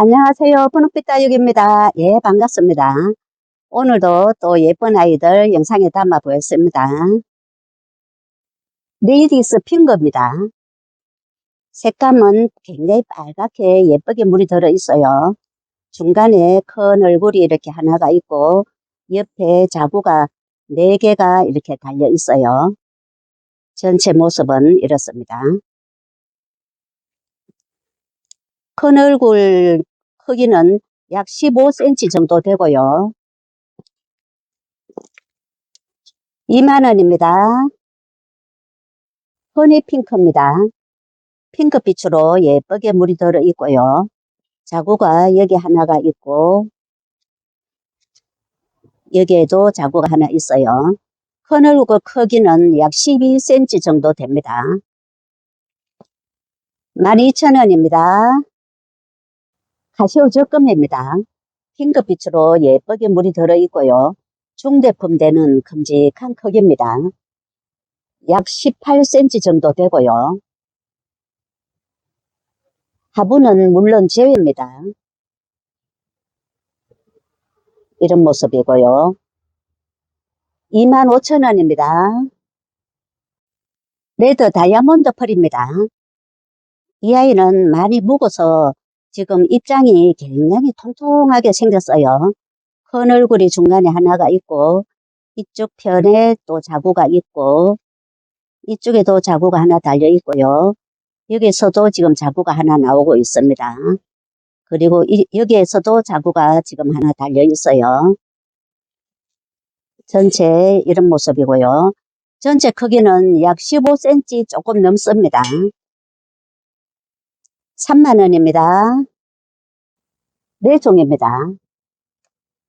안녕하세요. 푸른빛 다육입니다. 예, 반갑습니다. 오늘도 또 예쁜 아이들 영상에 담아 보였습니다. 레이디스 핑거입니다. 색감은 굉장히 빨갛게 예쁘게 물이 들어 있어요. 중간에 큰 얼굴이 이렇게 하나가 있고 옆에 자구가 네 개가 이렇게 달려 있어요. 전체 모습은 이렇습니다. 큰 얼굴 크기는 약 15cm 정도 되고요. 2만원입니다. 허니 핑크입니다. 핑크빛으로 예쁘게 물이 들어 있고요. 자구가 여기 하나가 있고 여기에도 자구가 하나 있어요. 큰 얼굴 크기는 약 12cm 정도 됩니다. 12,000원입니다. 카시오 적금입니다. 핑크빛으로 예쁘게 물이 들어있고요. 중대품대는 큼직한 크기입니다. 약 18cm 정도 되고요. 하부는 물론 제외입니다. 이런 모습이고요. 25,000원입니다. 레드 다이아몬드 펄입니다. 이 아이는 많이 묵어서 지금 입장이 굉장히 통통하게 생겼어요. 큰 얼굴이 중간에 하나가 있고 이쪽 편에 또 자구가 있고 이쪽에도 자구가 하나 달려 있고요. 여기에서도 지금 자구가 하나 나오고 있습니다. 그리고 이, 여기에서도 자구가 지금 하나 달려 있어요. 전체 이런 모습이고요. 전체 크기는 약 15cm 조금 넘습니다. 3만원입니다. 네 종입니다.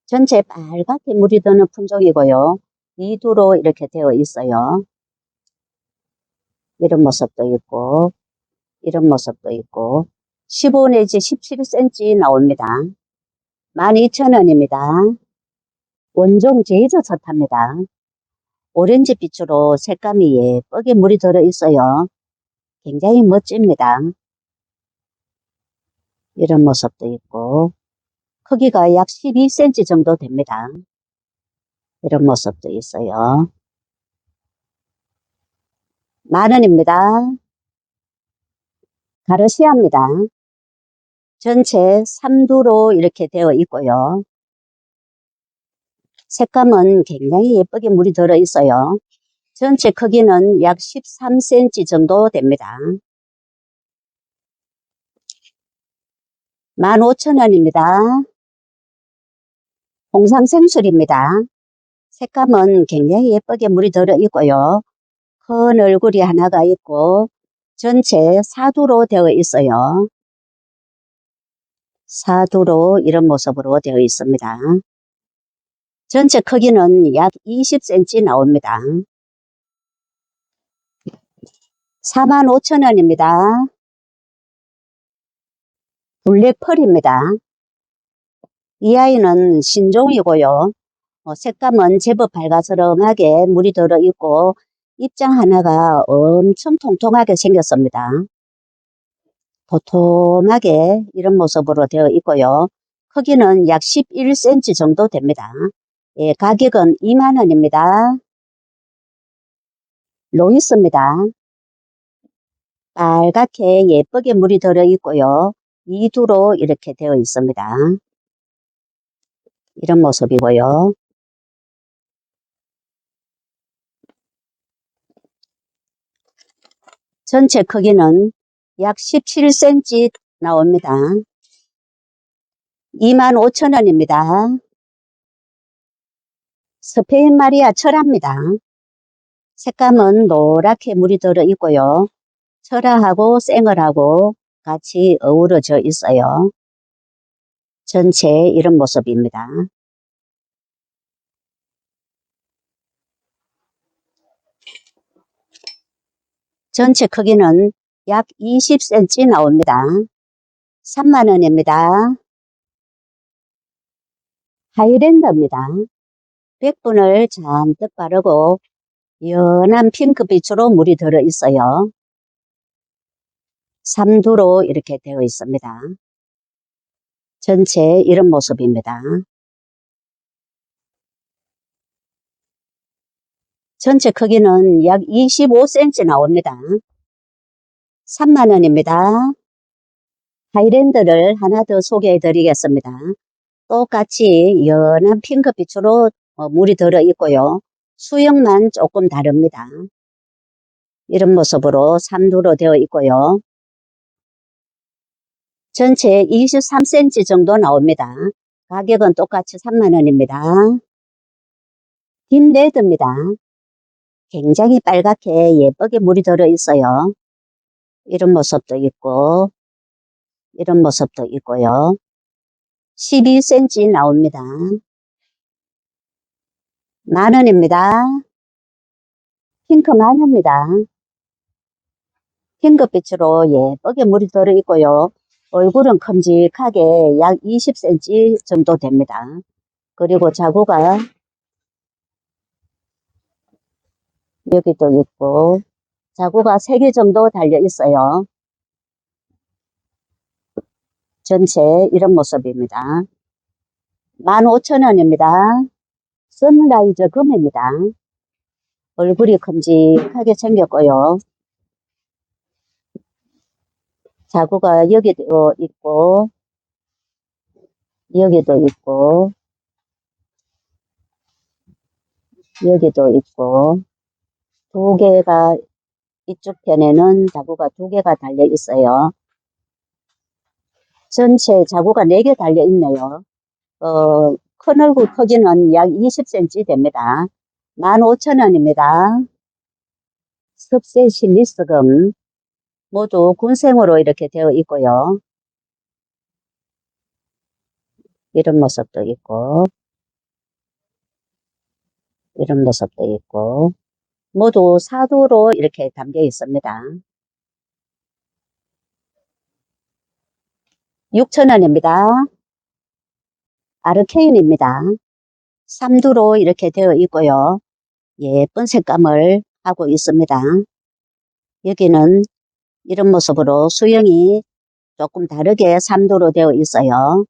전체 빨갛게 물이 드는 품종이고요. 이두로 이렇게 되어 있어요. 이런 모습도 있고 이런 모습도 있고 15 내지 17cm 나옵니다. 12,000원입니다. 원종 제이저 젓합니다. 오렌지 빛으로 색감이 예쁘게 물이 들어 있어요. 굉장히 멋집니다. 이런 모습도 있고 크기가 약 12cm 정도 됩니다. 이런 모습도 있어요. 만원입니다. 가르시아입니다. 전체 3두로 이렇게 되어 있고요. 색감은 굉장히 예쁘게 물이 들어 있어요. 전체 크기는 약 13cm 정도 됩니다. 15,000원입니다. 홍상생술입니다. 색감은 굉장히 예쁘게 물이 들어 있고요. 큰 얼굴이 하나가 있고 전체 사두로 되어 있어요. 사두로 이런 모습으로 되어 있습니다. 전체 크기는 약 20cm 나옵니다. 45,000원입니다. 블랙펄입니다. 이 아이는 신종이고요. 어, 색감은 제법 밝아스름하게 물이 들어있고 입장 하나가 엄청 통통하게 생겼습니다. 도톰하게 이런 모습으로 되어 있고요. 크기는 약 11cm 정도 됩니다. 예, 가격은 2만원입니다. 로이스입니다. 빨갛게 예쁘게 물이 들어있고요. 이두로 이렇게 되어 있습니다. 이런 모습이고요. 전체 크기는 약 17cm 나옵니다. 25,000원입니다. 스페인 마리아 철화입니다. 색감은 노랗게 물이 들어 있고요. 철화하고 생얼하고 같이 어우러져 있어요. 전체 이런 모습입니다. 전체 크기는 약 20cm 나옵니다. 3만원입니다. 하이랜더입니다. 백분을 잔뜩 바르고 연한 핑크빛으로 물이 들어 있어요. 3두로 이렇게 되어 있습니다. 전체 이런 모습입니다. 전체 크기는 약 25cm 나옵니다. 3만원입니다. 하이랜드를 하나 더 소개해 드리겠습니다. 똑같이 연한 핑크빛으로 어, 물이 들어 있고요. 수영만 조금 다릅니다. 이런 모습으로 3두로 되어 있고요. 전체 23cm 정도 나옵니다. 가격은 똑같이 3만원입니다. 딥레드입니다. 굉장히 빨갛게 예쁘게 물이 들어 있어요. 이런 모습도 있고, 이런 모습도 있고요. 12cm 나옵니다. 만원입니다. 핑크 마녀입니다. 핑크빛으로 예쁘게 물이 들어 있고요. 얼굴은 큼직하게 약 20cm 정도 됩니다. 그리고 자구가 여기도 있고 자구가 3개 정도 달려 있어요. 전체 이런 모습입니다. 15,000원입니다. 선라이즈 금입니다. 얼굴이 큼직하게 생겼고요. 자구가 여기도 있고 여기도 있고 여기도 있고 두 개가 이쪽 편에는 자구가 두 개가 달려 있어요. 전체 자구가 네 개 달려 있네요. 어, 큰 얼굴 크기는 약 20cm 됩니다. 15,000원입니다. 습세 실리스금 모두 군생으로 이렇게 되어 있고요. 이런 모습도 있고 이런 모습도 있고 모두 사도로 이렇게 담겨 있습니다. 6,000원입니다. 아르케인입니다. 3두로 이렇게 되어 있고요. 예쁜 색감을 하고 있습니다. 여기는 이런 모습으로 수영이 조금 다르게 3두로 되어 있어요.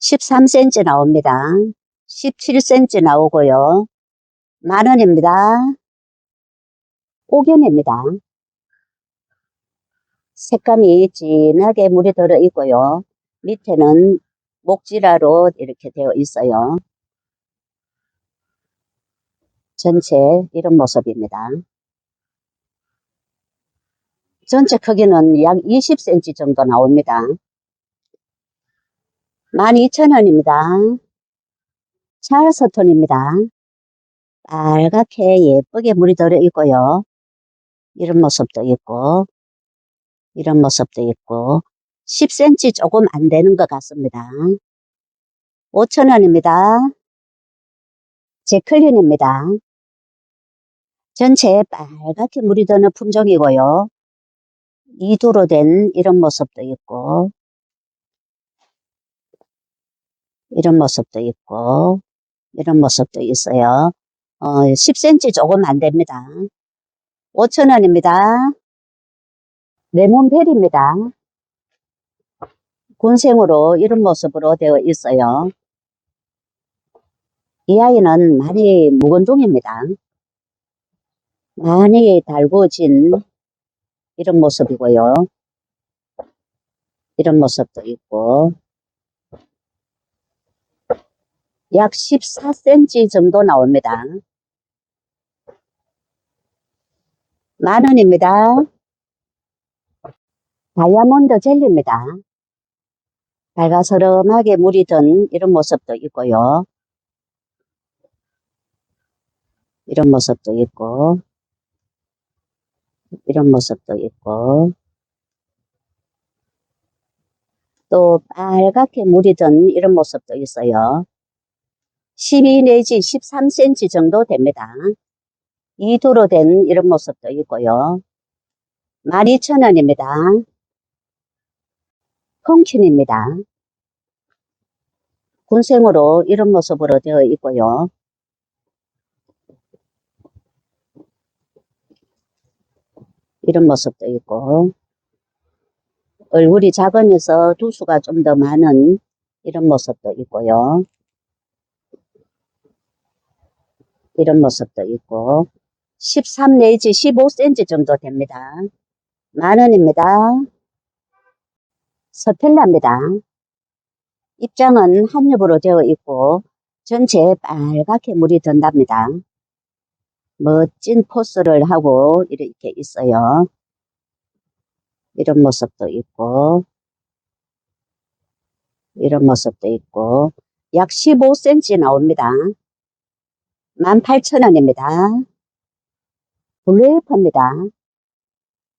13cm 나옵니다. 17cm 나오고요. 만원입니다. 옥연입니다. 색감이 진하게 물이 들어 있고요. 밑에는 목지라로 이렇게 되어 있어요. 전체 이런 모습입니다. 전체 크기는 약 20cm 정도 나옵니다. 12,000원입니다. 찰스톤입니다. 빨갛게 예쁘게 물이 들어 있고요. 이런 모습도 있고 이런 모습도 있고 10cm 조금 안 되는 것 같습니다. 5,000원입니다. 제클린입니다. 전체 빨갛게 물이 드는 품종이고요. 이두로 된 이런 모습도 있고 이런 모습도 있고 이런 모습도 있어요. 어, 10cm 조금 안 됩니다. 5,000원입니다. 레몬벨입니다. 군생으로 이런 모습으로 되어 있어요. 이 아이는 많이 묵은 종입니다. 많이 달궈진 이런 모습이고요. 이런 모습도 있고 약 14cm 정도 나옵니다. 만원입니다. 다이아몬드 젤리입니다. 밝아서름하게 물이 든 이런 모습도 있고요. 이런 모습도 있고 이런 모습도 있고 또 빨갛게 물이 든 이런 모습도 있어요. 12 내지 13cm 정도 됩니다. 2도로 된 이런 모습도 있고요. 12,000원입니다. 펑킨입니다. 군생으로 이런 모습으로 되어 있고요. 이런 모습도 있고 얼굴이 작으면서 두수가 좀 더 많은 이런 모습도 있고요. 이런 모습도 있고 13 내지 15cm 정도 됩니다. 만 원입니다. 서텔라입니다. 입장은 한 겹으로 되어 있고 전체에 빨갛게 물이 든답니다. 멋진 포스를 하고 이렇게 있어요. 이런 모습도 있고 이런 모습도 있고 약 15cm 나옵니다. 18,000원입니다. 블루애플입니다.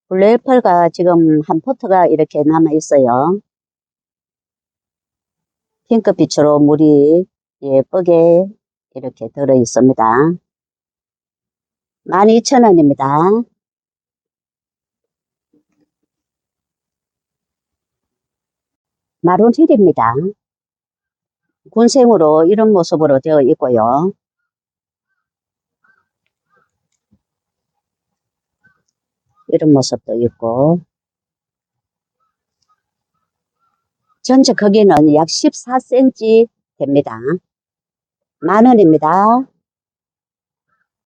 블루애플가 지금 한 포트가 이렇게 남아 있어요. 핑크빛으로 물이 예쁘게 이렇게 들어 있습니다. 12,000원입니다. 마론힐입니다. 군생으로 이런 모습으로 되어 있고요. 이런 모습도 있고 전체 크기는 약 14cm 됩니다. 만 원입니다.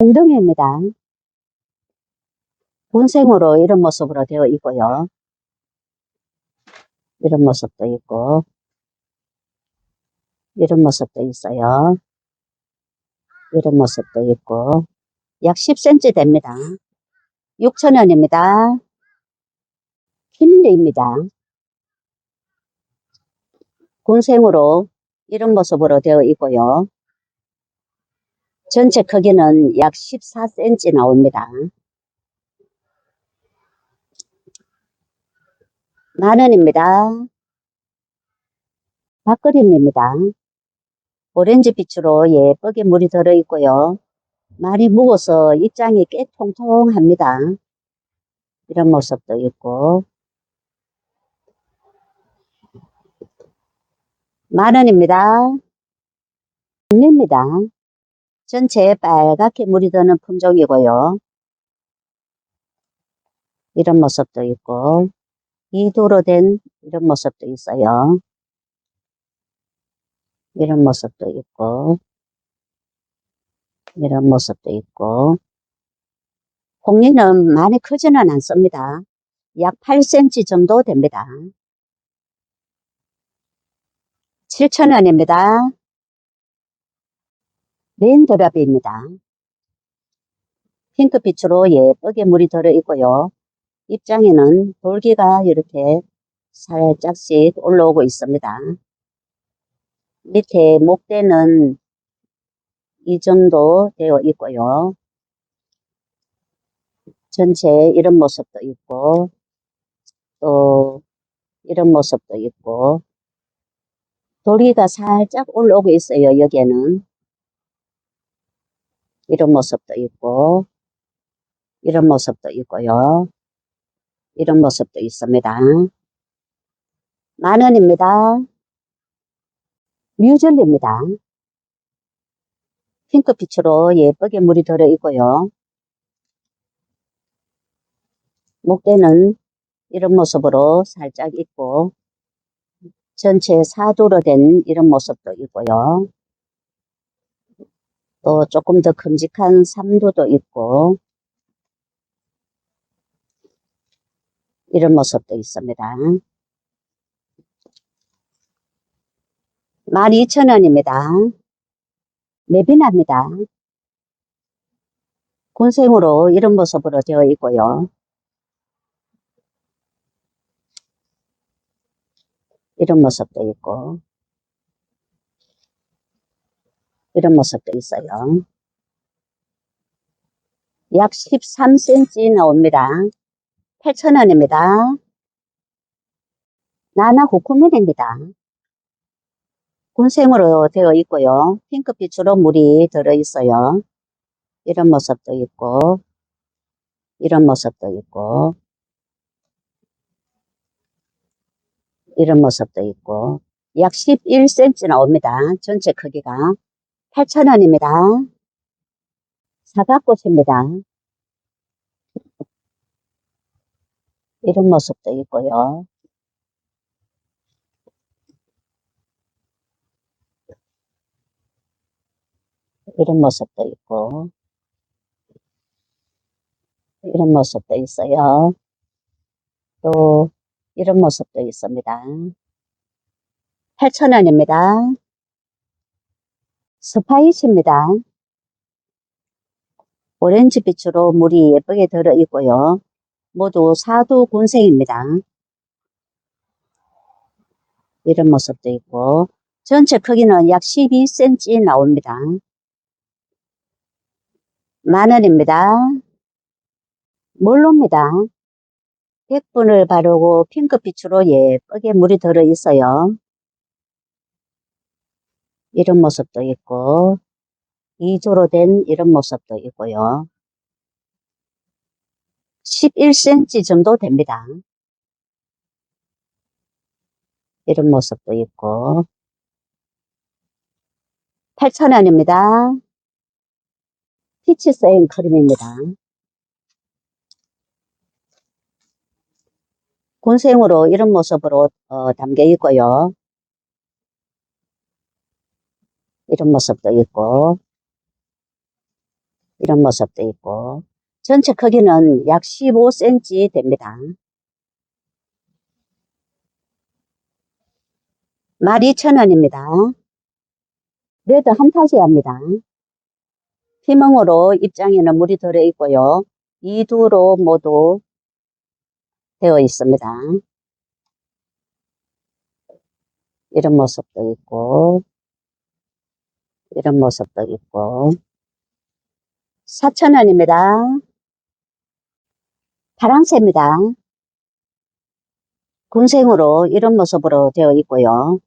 엉덩이입니다. 군생으로 이런 모습으로 되어 있고요. 이런 모습도 있고 이런 모습도 있어요. 이런 모습도 있고 약 10cm 됩니다. 6,000원입니다. 흰리입니다. 군생으로 이런 모습으로 되어 있고요. 전체 크기는 약 14cm 나옵니다. 만원입니다. 밥그림입니다. 오렌지 빛으로 예쁘게 물이 들어 있고요. 많이 묵어서 입장이 꽤 통통합니다. 이런 모습도 있고 만원입니다. 입니다. 전체에 빨갛게 물이 드는 품종이고요. 이런 모습도 있고 이도로 된 이런 모습도 있어요. 이런 모습도 있고 이런 모습도 있고 홍리는 많이 크지는 않습니다. 약 8cm 정도 됩니다. 7,000원입니다. 레인드랍입니다. 핑크빛으로 예쁘게 물이 들어 있고요. 입장에는 돌기가 이렇게 살짝씩 올라오고 있습니다. 밑에 목대는 이 정도 되어 있고요. 전체 이런 모습도 있고 또 이런 모습도 있고 돌기가 살짝 올라오고 있어요. 여기에는 이런 모습도 있고 이런 모습도 있고요. 이런 모습도 있습니다. 만원입니다. 뮤즐리입니다. 핑크빛으로 예쁘게 물이 들어 있고요. 목대는 이런 모습으로 살짝 있고 전체 사도로 된 이런 모습도 있고요. 또 조금 더 큼직한 삼도도 있고 이런 모습도 있습니다. 12,000원입니다. 매비나입니다. 군생으로 이런 모습으로 되어 있고요. 이런 모습도 있고 이런 모습도 있어요. 약 13cm 나옵니다. 8,000원입니다. 나나 고쿠민입니다. 군생으로 되어 있고요. 핑크빛으로 물이 들어 있어요. 이런 모습도 있고 이런 모습도 있고 이런 모습도 있고 약 11cm 나옵니다. 전체 크기가 8,000원입니다. 사각꽃입니다. 이런 모습도 있고요. 이런 모습도 있고 이런 모습도 있어요. 또 이런 모습도 있습니다. 8,000원입니다. 스파이시입니다. 오렌지 빛으로 물이 예쁘게 들어 있고요. 모두 사두 군생입니다. 이런 모습도 있고, 전체 크기는 약 12cm 나옵니다. 만 원입니다. 몰로입니다. 100분을 바르고 핑크빛으로 예쁘게 물이 들어 있어요. 이런 모습도 있고, 2조로 된 이런 모습도 있고요. 11cm 정도 됩니다. 이런 모습도 있고, 8,000원입니다. 피치 세인 크림입니다. 군생으로 이런 모습으로 어, 담겨 있고요. 이런 모습도 있고, 이런 모습도 있고, 전체 크기는 약 15cm 됩니다. 12,000원입니다. 레드 한타지아입니다. 피멍으로 입장에는 물이 들어 있고요. 이 두로 모두 되어 있습니다. 이런 모습도 있고, 이런 모습도 있고, 4,000원입니다. 파랑새입니다. 군생으로 이런 모습으로 되어 있고요.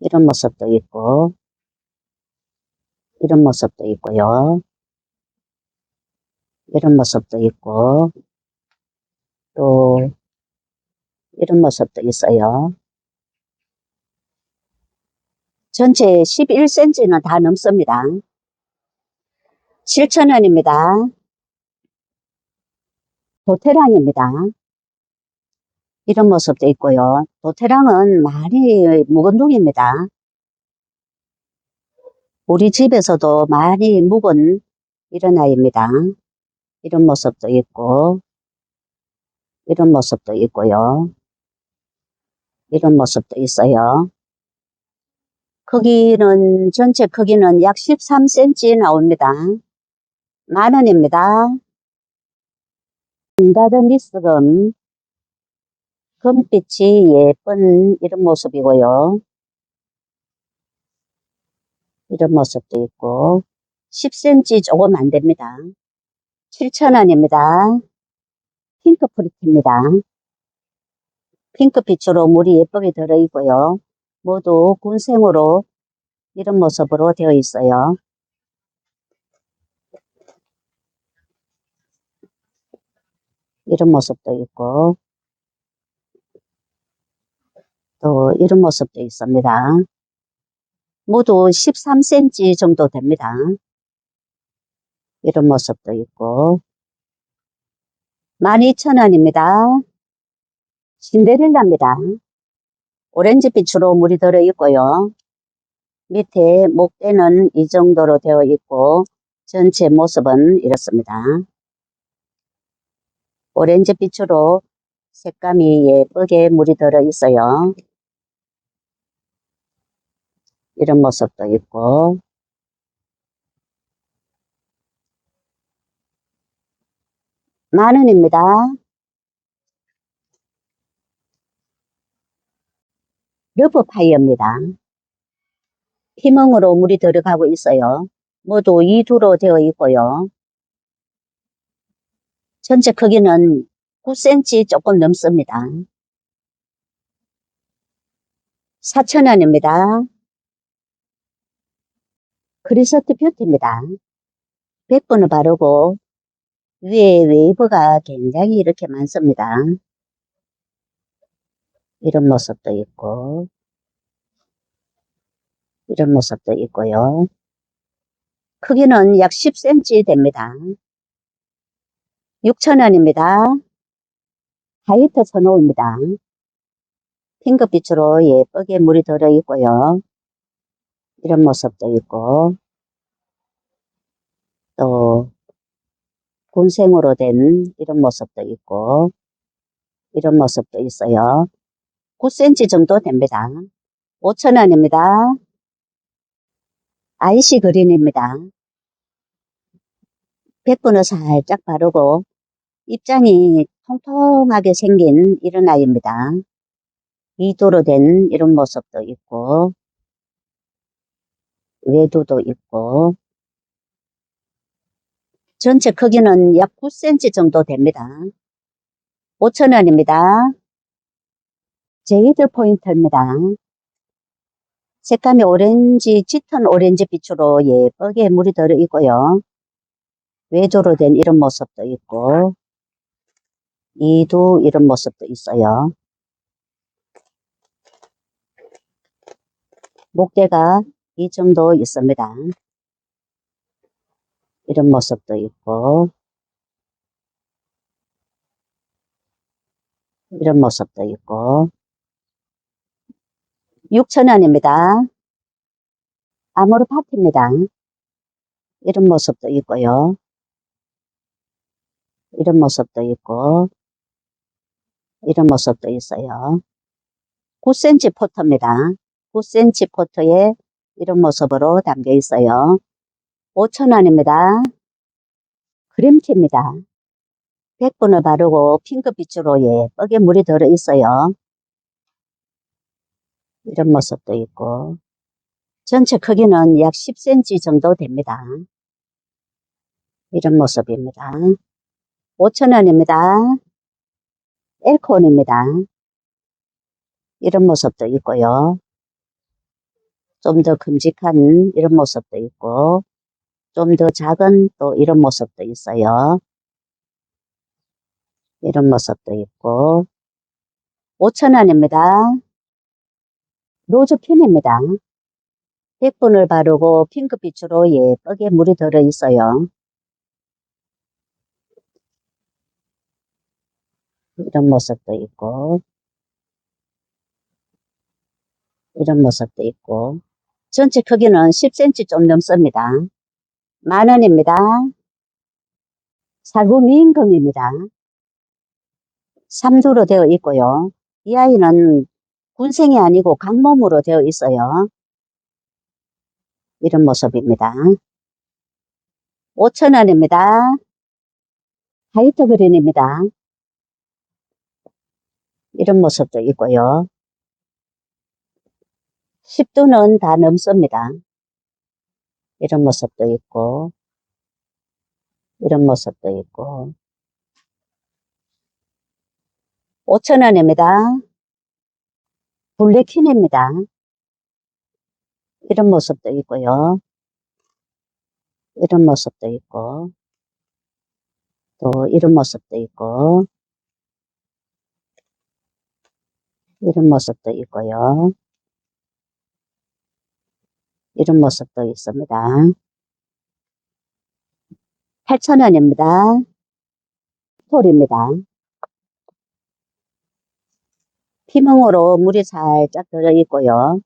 이런 모습도 있고, 이런 모습도 있고요. 이런 모습도 있고, 또, 이런 모습도 있어요. 전체 11cm는 다 넘습니다. 7,000원입니다. 도테랑입니다. 이런 모습도 있고요. 도테랑은 많이 묵은 둥입니다. 우리 집에서도 많이 묵은 이런 아이입니다. 이런 모습도 있고, 이런 모습도 있고요. 이런 모습도 있어요. 크기는, 전체 크기는 약 13cm 나옵니다. 만 원입니다. 가든 리스금, 금빛이 예쁜 이런 모습이고요. 이런 모습도 있고, 10cm 조금 안 됩니다. 7,000원입니다. 핑크 프리티입니다. 핑크빛으로 물이 예쁘게 들어있고요. 모두 군생으로 이런 모습으로 되어 있어요. 이런 모습도 있고, 또 이런 모습도 있습니다. 모두 13cm 정도 됩니다. 이런 모습도 있고, 12,000원입니다. 신데렐라입니다. 오렌지빛으로 물이 들어 있고요. 밑에 목대는 이 정도로 되어 있고 전체 모습은 이렇습니다. 오렌지빛으로 색감이 예쁘게 물이 들어 있어요. 이런 모습도 있고 만 원입니다. 러브파이어입니다. 피멍으로 물이 들어가고 있어요. 모두 2두로 되어 있고요. 전체 크기는 9cm 조금 넘습니다. 4,000원입니다. 크리서트 뷰티입니다. 100번을 바르고 위에 웨이브가 굉장히 이렇게 많습니다. 이런 모습도 있고 이런 모습도 있고요. 크기는 약 10cm 됩니다. 6,000원입니다. 하이트 선호입니다. 핑크빛으로 예쁘게 물이 들어 있고요. 이런 모습도 있고, 또, 군생으로 된 이런 모습도 있고, 이런 모습도 있어요. 9cm 정도 됩니다. 5,000원입니다. 아이시 그린입니다. 100번을 살짝 바르고 입장이 통통하게 생긴 이런 아이입니다. 2도로 된 이런 모습도 있고 외두도 있고 전체 크기는 약 9cm 정도 됩니다. 5,000원입니다. 제이드 포인트입니다. 색감이 오렌지, 짙은 오렌지 빛으로 예쁘게 물이 들어 있고요. 외조로 된 이런 모습도 있고, 이도 이런 모습도 있어요. 목대가 이 정도 있습니다. 이런 모습도 있고, 이런 모습도 있고, 6,000원입니다. 아모르 파티입니다. 이런 모습도 있고요. 이런 모습도 있고, 이런 모습도 있어요. 9cm 포터입니다. 9cm 포터에 이런 모습으로 담겨 있어요. 5,000원입니다. 그림티입니다. 100분을 바르고 핑크빛으로 예쁘게 물이 들어 있어요. 이런 모습도 있고 전체 크기는 약 10cm 정도 됩니다. 이런 모습입니다. 5,000원입니다. 엘콘입니다. 이런 모습도 있고요. 좀 더 큼직한 이런 모습도 있고 좀 더 작은 또 이런 모습도 있어요. 이런 모습도 있고 5,000원입니다. 로즈핀입니다. 100분을 바르고 핑크빛으로 예쁘게 물이 들어 있어요. 이런 모습도 있고 이런 모습도 있고 전체 크기는 10cm 좀 넘습니다. 만원입니다. 살구 미인금입니다. 3두로 되어 있고요. 이 아이는 군생이 아니고 강몸으로 되어 있어요. 이런 모습입니다. 5천원입니다. 화이트 그린입니다. 이런 모습도 있고요. 10두는 다 넘습니다. 이런 모습도 있고, 이런 모습도 있고, 5천원입니다. 블랙퀸입니다. 이런 모습도 있고요. 이런 모습도 있고, 또 이런 모습도 있고, 이런 모습도 있고요. 이런 모습도 있습니다. 8,000원입니다. 톨입니다. 피멍으로 물이 살짝 들어 있고요.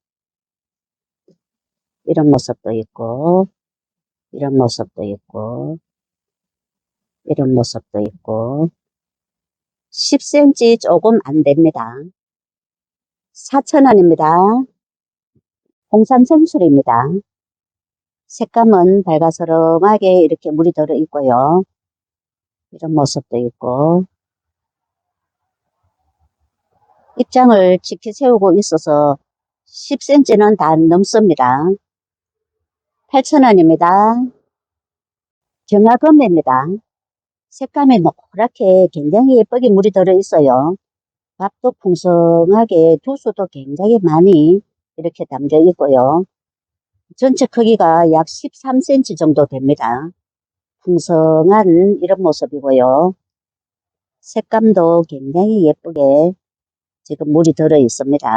이런 모습도 있고, 이런 모습도 있고, 이런 모습도 있고, 10cm 조금 안 됩니다. 4,000원입니다. 홍산 생술입니다. 색감은 밝아서름하게 이렇게 물이 들어 있고요. 이런 모습도 있고, 입장을 지켜 세우고 있어서 10cm는 다 넘습니다. 8,000원입니다. 경화금입니다. 색감이 노랗게 굉장히 예쁘게 물이 들어 있어요. 밥도 풍성하게 두수도 굉장히 많이 이렇게 담겨 있고요. 전체 크기가 약 13cm 정도 됩니다. 풍성한 이런 모습이고요. 색감도 굉장히 예쁘게 지금 물이 들어 있습니다.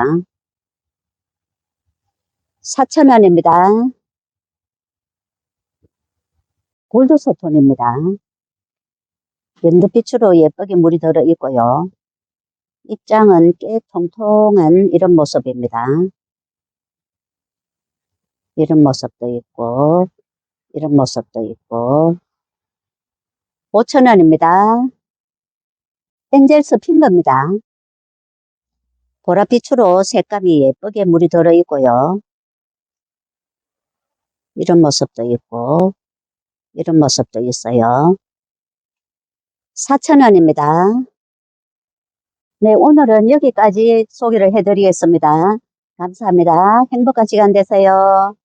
4,000원입니다. 골드소톤입니다. 연두빛으로 예쁘게 물이 들어 있고요. 입장은 꽤 통통한 이런 모습입니다. 이런 모습도 있고, 이런 모습도 있고, 5,000원입니다. 엔젤스 핑거입니다. 보랏빛으로 색감이 예쁘게 물이 들어 있고요. 이런 모습도 있고, 이런 모습도 있어요. 4,000원입니다. 네, 오늘은 여기까지 소개를 해드리겠습니다. 감사합니다. 행복한 시간 되세요.